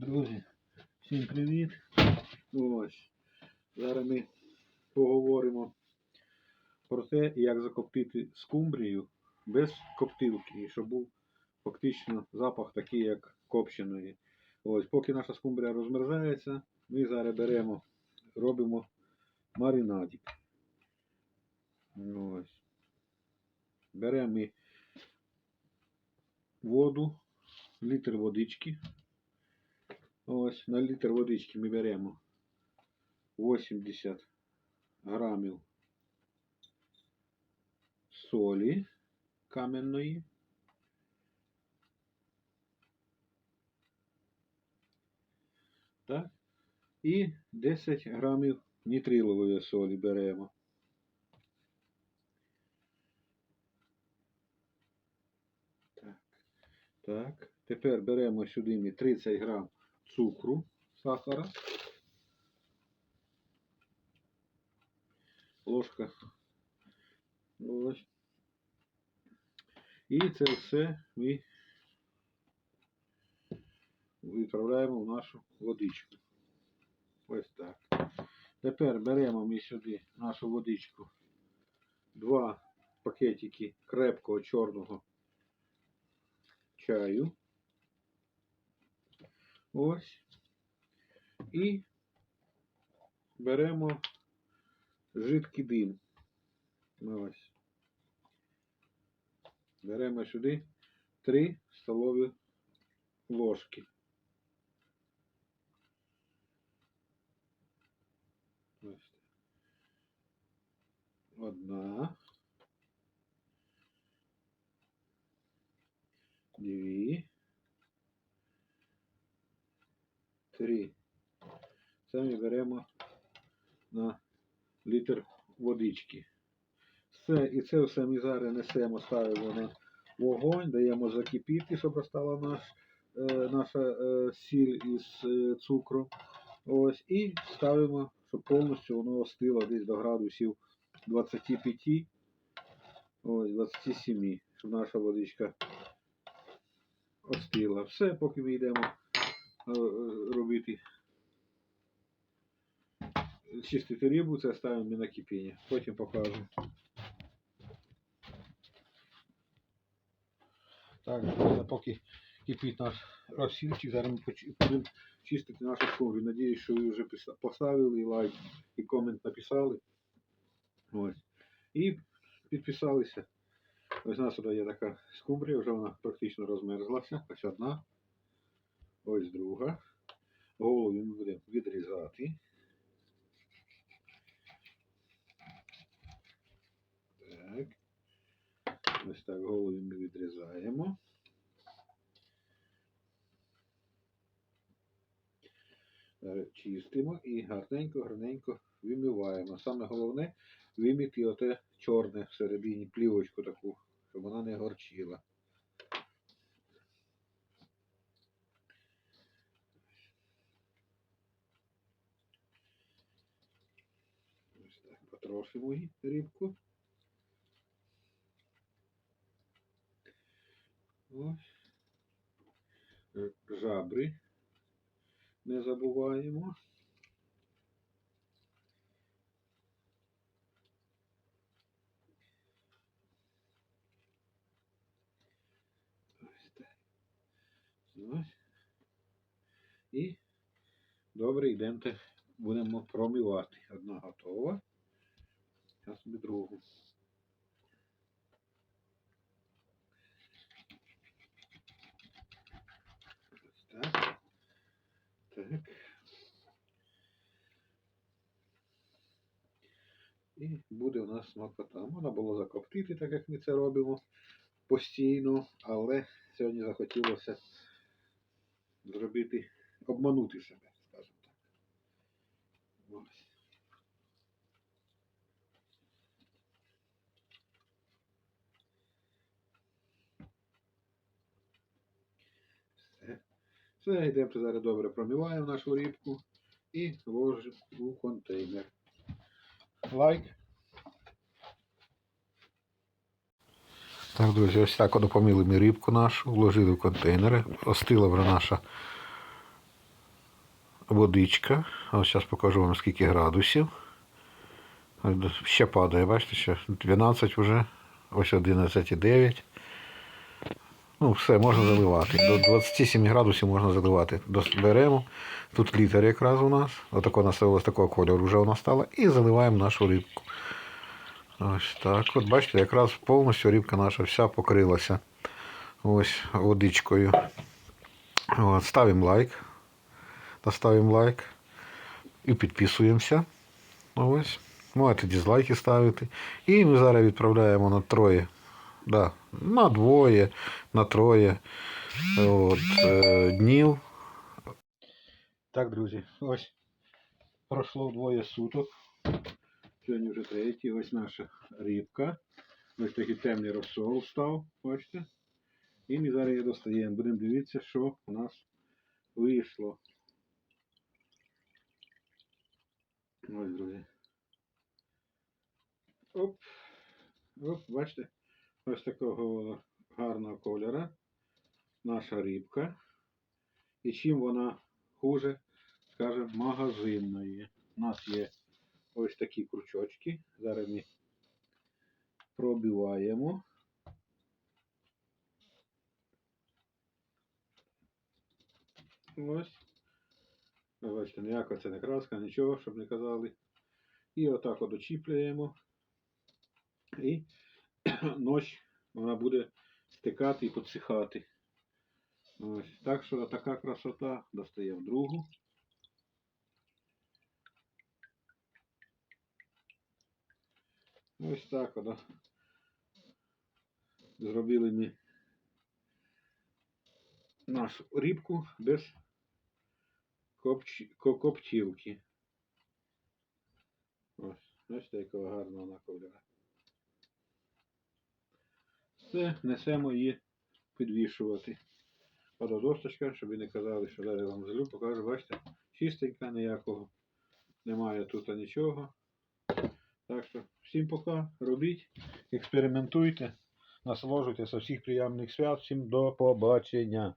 Друзі, всім привіт. Ось. Зараз ми поговоримо про те, як закоптити скумбрію без коптилки, щоб був фактично запах такий, як копченої. Ось, поки наша скумбрія розмерзається, ми зараз беремо, робимо маринадик. Ось. Беремо ми воду, літр водички. Ось на літр водички ми беремо 80 грамів солі кам'яної. Так. І 10 грамів нітрилової солі беремо. Так. Так. Тепер беремо сюди ми 30 грам цукру, сахара. Ложка. Ось. І це все ми відправляємо в нашу водичку. Ось так. Тепер беремо ми сюди нашу водичку. Два пакетики крепкого чорного чаю. Ось. І беремо жидкий дим. Ось. Беремо сюди 3 столові ложки. Ось. Одна. 3. Самі беремо на літр водички. Все, І це все ми зараз несемо, ставимо на вогонь, даємо закипіти, щоб розтала наш, е, наша е, сіль із е, цукром. Ось, І ставимо, щоб повністю воно остило десь до градусів 25, ось, 27, щоб наша водичка остила. Все, поки ми йдемо робити. Чистити рибу, це ставимо на кипіння. Потім покажу. Так, поки кипить наш розсільчик, зараз ми будемо чистити нашу скумбрію. Надіюсь, що ви вже поставили лайк і комент написали. Ось. І підписалися. Ось нас є така скумбрія, вже вона практично розмерзлася. Ось одна. Ось друга. Голову ми будемо відрізати. Так. Ось так голову ми відрізаємо. Чистимо і гарненько-гарненько вимиваємо. Саме головне вимити оте чорне всередині плівочку таку, щоб вона не горчила. Так, потрошимо її рибку. Ось. Жабри не забуваємо. Ось так. Ось. І добре йдемте, будемо промивати. Одна готова. Зараз ми другу. Ось так. Так. І буде у нас смакота. Можна було закоптити, так як ми це робимо постійно, але сьогодні захотілося зробити, обманути себе, скажімо так. Ось. Все. Все, йдемо зараз добре промиваємо нашу рибку і ложимо у контейнер. Лайк. Так, друзі, ось так допоміли ми рибку нашу, вложили в контейнери. Остила вже наша водичка. Ось зараз покажу вам скільки градусів. Ще падає, бачите, ще 12 вже, ось 11,9. Ну, все, можна заливати. До 27 градусів можна заливати. Беремо. Тут літр якраз у нас. Отако наставилось такого кольору вже вона стала. І заливаємо нашу рибку. Ось так. От бачите, якраз повністю рибка наша вся покрилася ось водичкою. От, ставимо лайк. Ставимо лайк. І підписуємося. Ось. Можете дизлайки ставити. І ми зараз відправляємо на троє. Да, на двоє, на троє от, е, днів. Так, друзі, ось пройшло двоє суток. Сьогодні вже третій. Ось наша рибка. Ось такий темний розсол став, бачите? І ми зараз її достаємо. Будемо дивитися, що у нас вийшло. Ось, друзі. Оп. Оп, бачите? Ось такого гарного кольора. Наша рибка. І чим вона хуже, скажімо, магазинної. У нас є ось такі крючочки. Зараз ми пробиваємо. Ось. Бачите, ніяка це не краска, нічого, щоб не казали. І отак от очіплюємо. І ночь вона буде стикати і підсихати. Ось. Так що така красота достаємо другу. Ось так от. Зробили ми нашу рибку без коптілки. Ось, ось якого гарного вона кольора. Все, несемо її підвішувати. Вода досточка, щоб ви не казали, що я вам залю, покажу, бачите, чистенька, ніякого. Немає тут нічого. Так що всім пока, робіть, експериментуйте, насолоджуйтеся всіх приємних свят, всім до побачення.